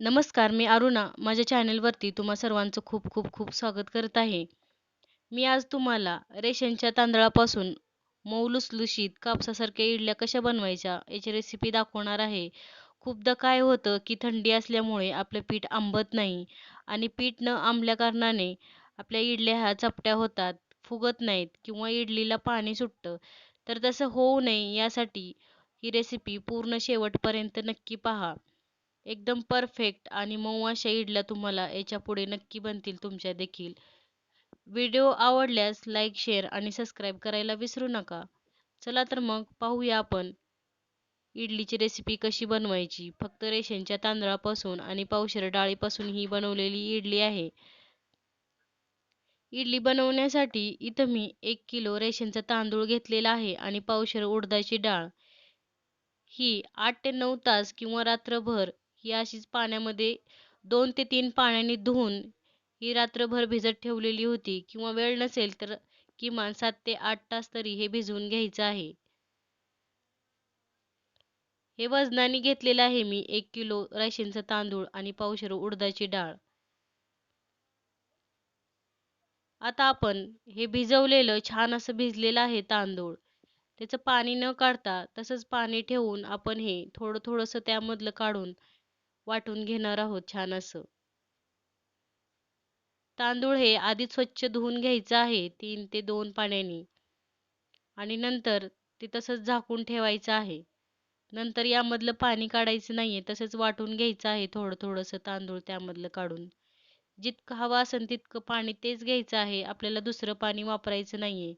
नमस्कार मी अरुणा. माझ्या चॅनलवरती तुम्हा सर्वांचं खूप खूप खूप स्वागत करत आहे. मी आज तुम्हाला रेशनच्या तांदळापासून मऊ लुसलुशीत कापसासारख्या इडल्या कशा बनवायच्या याची रेसिपी दाखवणार आहे. खूपदा काय होतं की थंडी असल्यामुळे आपलं पीठ आंबत नाही आणि पीठ न आंबल्या कारणाने आपल्या इडल्या ह्या चपट्या होतात फुगत नाहीत किंवा इडलीला पाणी सुटतं. तर तसं होऊ नये यासाठी ही रेसिपी पूर्ण शेवटपर्यंत नक्की पहा. एकदम परफेक्ट आणि मऊ अशा इडल्या तुम्हाला याच्यापुढे नक्की बनतील तुमच्या देखील. व्हिडिओ आवडल्यास लाईक शेअर आणि सबस्क्राईब करायला विसरू नका. चला तर मग पाहूया आपण इडलीची रेसिपी कशी बनवायची. फक्त रेशनच्या तांदळापासून आणि पावशेर डाळीपासून ही बनवलेली इडली आहे. इडली बनवण्यासाठी इथं मी एक किलो रेशनचा तांदूळ घेतलेला आहे आणि पावशेर उडदाची डाळ. ही आठ ते नऊ तास किंवा रात्रभर ही अशीच पाण्यामध्ये दोन ते तीन पाण्याने धुवून ही रात्रभर भिजत ठेवलेली होती. किंवा वेळ नसेल तर किमान सात ते आठ तास तरी हे भिजवून घ्यायचं आहे. हे वजनाने घेतलेलं आहे मी. एक किलो राशींचा तांदूळ आणि पावशेर उडदाची डाळ. आता आपण हे भिजवलेलं छान असं भिजलेलं आहे तांदूळ. त्याचं पाणी न काढता तसंच पाणी ठेवून आपण हे थोडं थोडंसं त्यामधलं काढून वाटून घेणार आहोत छान असं. तांदूळ हे आधी स्वच्छ धुवून घ्यायचं आहे तीन ते दोन पाण्याने. आणि नंतर ते तसंच झाकून ठेवायचं आहे. नंतर यामधलं पाणी काढायचं नाहीये तसंच वाटून घ्यायचं आहे थोडं थोडंसं तांदूळ त्यामधलं काढून. जितकं हवं असेल तितकं पाणी तेच घ्यायचं आहे आपल्याला दुसरं पाणी वापरायचं नाही आहे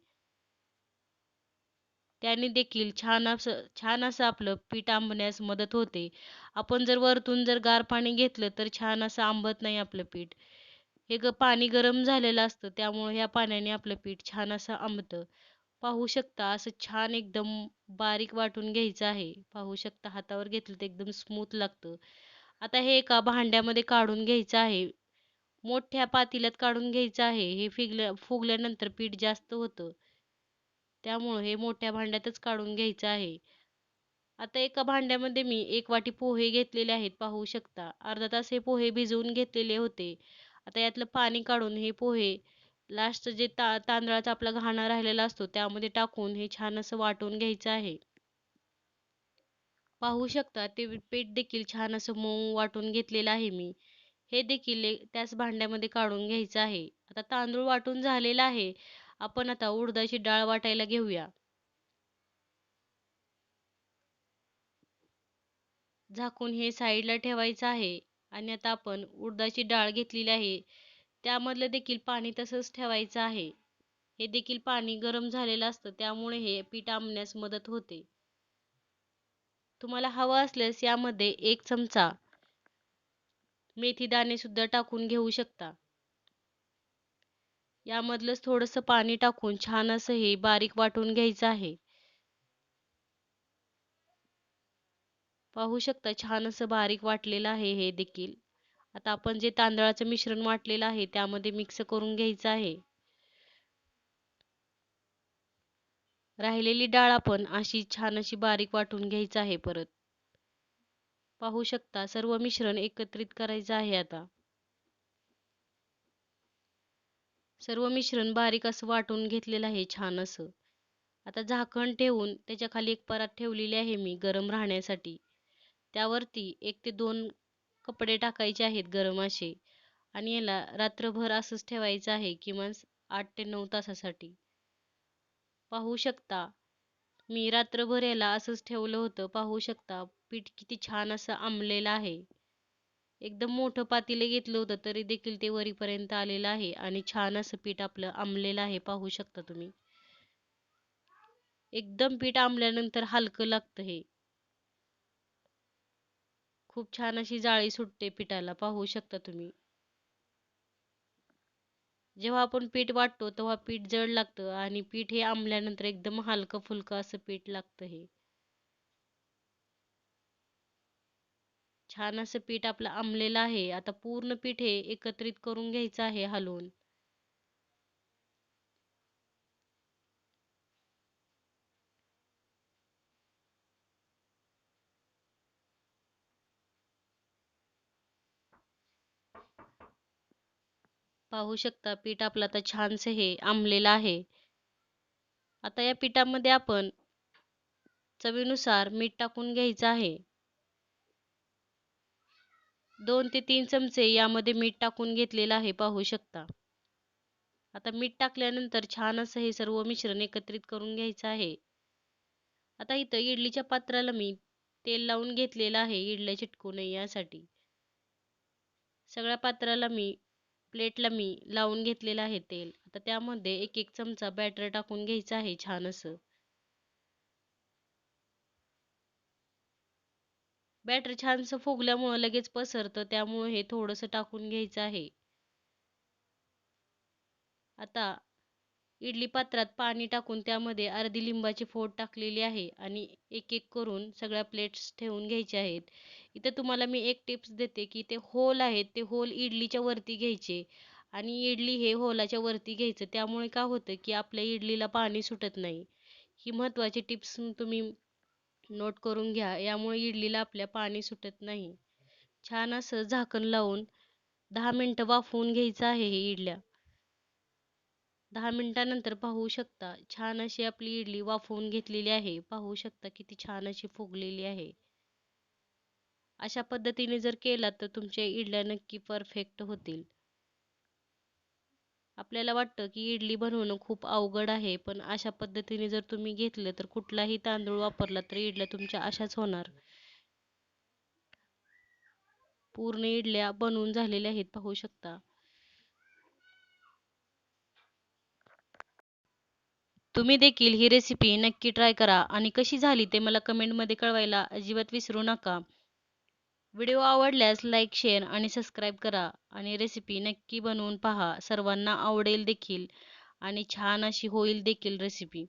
त्याने देखील छान असं छान असं आपलं पीठ आंबण्यास मदत होते. आपण जर वरतून जर गार पाणी घेतलं तर छान असं आंबत नाही आपलं पीठ. हे ग पाणी गरम झालेलं असतं त्यामुळे ह्या पाण्याने आपलं पीठ छान असं आंबतं. पाहू शकता असं छान एकदम बारीक वाटून घ्यायचं आहे. पाहू शकता हातावर घेतलं तर एकदम स्मूथ लागतं. आता हे एका भांड्यामध्ये काढून घ्यायचं आहे. मोठ्या पातेल्यात काढून घ्यायचं आहे. हे फिगल्या फुगल्यानंतर पीठ जास्त होतं. त्यामुळे हे मोठ्या भांड्यातच काढून घ्यायचं आहे. आता एका भांड्यामध्ये मी एक वाटी पोहे घेतलेले आहेत पाहू शकता. अर्धा तास हे पोहे भिजवून घेतलेले होते. आता यातलं पाणी काढून हे पोहे लास्ट जे ता तांदळाचा आपला घाणा राहिलेला असतो त्यामध्ये टाकून हे छान असं वाटून घ्यायचं आहे. पाहू शकता ते पीठ देखील छान असं मऊ वाटून घेतलेलं आहे मी. हे देखील त्याच भांड्यामध्ये काढून घ्यायचं आहे. आता तांदूळ वाटून झालेला आहे. आपण आता उडदाची डाळ वाटायला घेऊया. झाकून हे साईडला ठेवायचं आहे आणि आता आपण उडदाची डाळ घेतलेली आहे. त्यामधलं देखील पाणी तसंच ठेवायचं आहे. हे देखील पाणी गरम झालेलं असतं त्यामुळे हे पीठ आंबण्यास मदत होते. तुम्हाला हवं असल्यास यामध्ये एक चमचा मेथी दाणे सुद्धा टाकून घेऊ शकता. यामधलंच थोडंसं पाणी टाकून छान असं हे बारीक वाटून घ्यायचं आहे. पाहू शकता छान असं बारीक वाटलेलं आहे हे देखील. आता आपण जे तांदळाचं मिश्रण वाटलेलं आहे त्यामध्ये मिक्स करून घ्यायचं आहे. राहिलेली डाळ आपण अशी छान अशी बारीक वाटून घ्यायचं आहे परत. पाहू शकता सर्व मिश्रण एकत्रित करायचं आहे आता. सर्व मिश्रण बारीक असं वाटून घेतलेलं आहे छान असं. आता झाकण ठेवून त्याच्याखाली एक परात ठेवलेली आहे मी गरम राहण्यासाठी. त्यावरती एक ते दोन कपडे टाकायचे आहेत गरम असे. आणि याला रात्रभर असंच ठेवायचं आहे किमान आठ ते नऊ तासासाठी. पाहू शकता मी रात्रभर याला असंच ठेवलं होतं. पाहू शकता पीठ किती छान असं आंबलेलं आहे. एकदम मोठं पातेलं घेतलं होतं तरी देखील ते वरीपर्यंत आलेलं आहे आणि छान असं पीठ आपलं आंबलेलं आहे पाहू शकता तुम्ही. एकदम पीठ आंबल्यानंतर हलकं लागतं हे. खूप छान अशी जाळी सुटते पिठाला पाहू शकता तुम्ही. जेव्हा आपण पीठ वाटतो तेव्हा पीठ जड लागतं आणि पीठ हे आंबल्यानंतर एकदम हलकं फुलकं असं पीठ लागतं हे. छान असं पीठ आपलं आंबलेलं आहे. आता पूर्ण पीठ हे एकत्रित करून घ्यायचं आहे हलवून. पाहू शकता पीठ आपलं आता छानसं हे आंबलेलं आहे. आता या पिठामध्ये आपण चवीनुसार मीठ टाकून घ्यायचं आहे. दोन ते तीन चमचे यामध्ये मीठ टाकून घेतलेलं आहे पाहू शकता. आता मीठ टाकल्यानंतर छान असं हे सर्व मिश्रण एकत्रित करून घ्यायचं आहे. आता इथं इडलीच्या पात्राला मी तेल लावून घेतलेलं आहे इडल्या चिटकू नये यासाठी. सगळ्या पात्राला मी प्लेटला मी लावून घेतलेलं आहे तेल. आता त्यामध्ये एक एक चमचा बॅटर टाकून घ्यायचं आहे छान असं. बॅटर छानसं फुगल्यामुळं लगेच पसरतं त्यामुळे हे थोडंसं टाकून घ्यायचं आहे. आता इडली पात्रात पाणी टाकून त्यामध्ये अर्धी लिंबाची फोड टाकलेली आहे आणि एक एक करून सगळ्या प्लेट्स ठेवून घ्यायचे आहेत. इथं तुम्हाला मी एक टिप्स देते की ते होल आहेत ते होल इडलीच्या वरती घ्यायचे आणि इडली हे होलाच्या वरती घ्यायचं. त्यामुळे काय होतं की आपल्या इडलीला पाणी सुटत नाही. ही महत्त्वाची टिप्स तुम्ही नोट करून घ्या. यामुळे इडलीला आपल्या पाणी सुटत नाही. छान असं झाकण लावून दहा मिनटं वाफवून घ्यायचं आहे हे इडल्या. दहा मिनटानंतर पाहू शकता छान अशी आपली इडली वाफवून घेतलेली आहे. पाहू शकता किती छान अशी फुगलेली आहे. अशा पद्धतीने जर केलात तर तुमच्या इडल्या नक्की परफेक्ट होतील. आपल्याला वाटतं की इडली बनवणं खूप अवघड आहे पण अशा पद्धतीने जर तुम्ही घेतलं तर कुठलाही तांदूळ वापरला तर इडल्या तुमच्या अशाच होणार. पूर्ण इडल्या बनवून झालेल्या आहेत पाहू शकता. तुम्ही देखील ही रेसिपी नक्की ट्राय करा आणि कशी झाली ते मला कमेंटमध्ये कळवायला अजिबात विसरू नका. व्हिडिओ आवडल्यास लाईक शेअर आणि सबस्क्राईब करा आणि रेसिपी नक्की बनवून पहा. सर्वांना आवडेल देखील आणि छान अशी होईल देखील रेसिपी.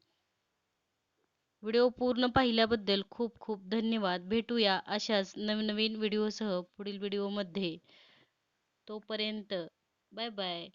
व्हिडिओ पूर्ण पाहिल्याबद्दल खूप खूप धन्यवाद. भेटूया अशाच नवनवीन व्हिडिओसह पुढील व्हिडिओमध्ये. तोपर्यंत बाय बाय.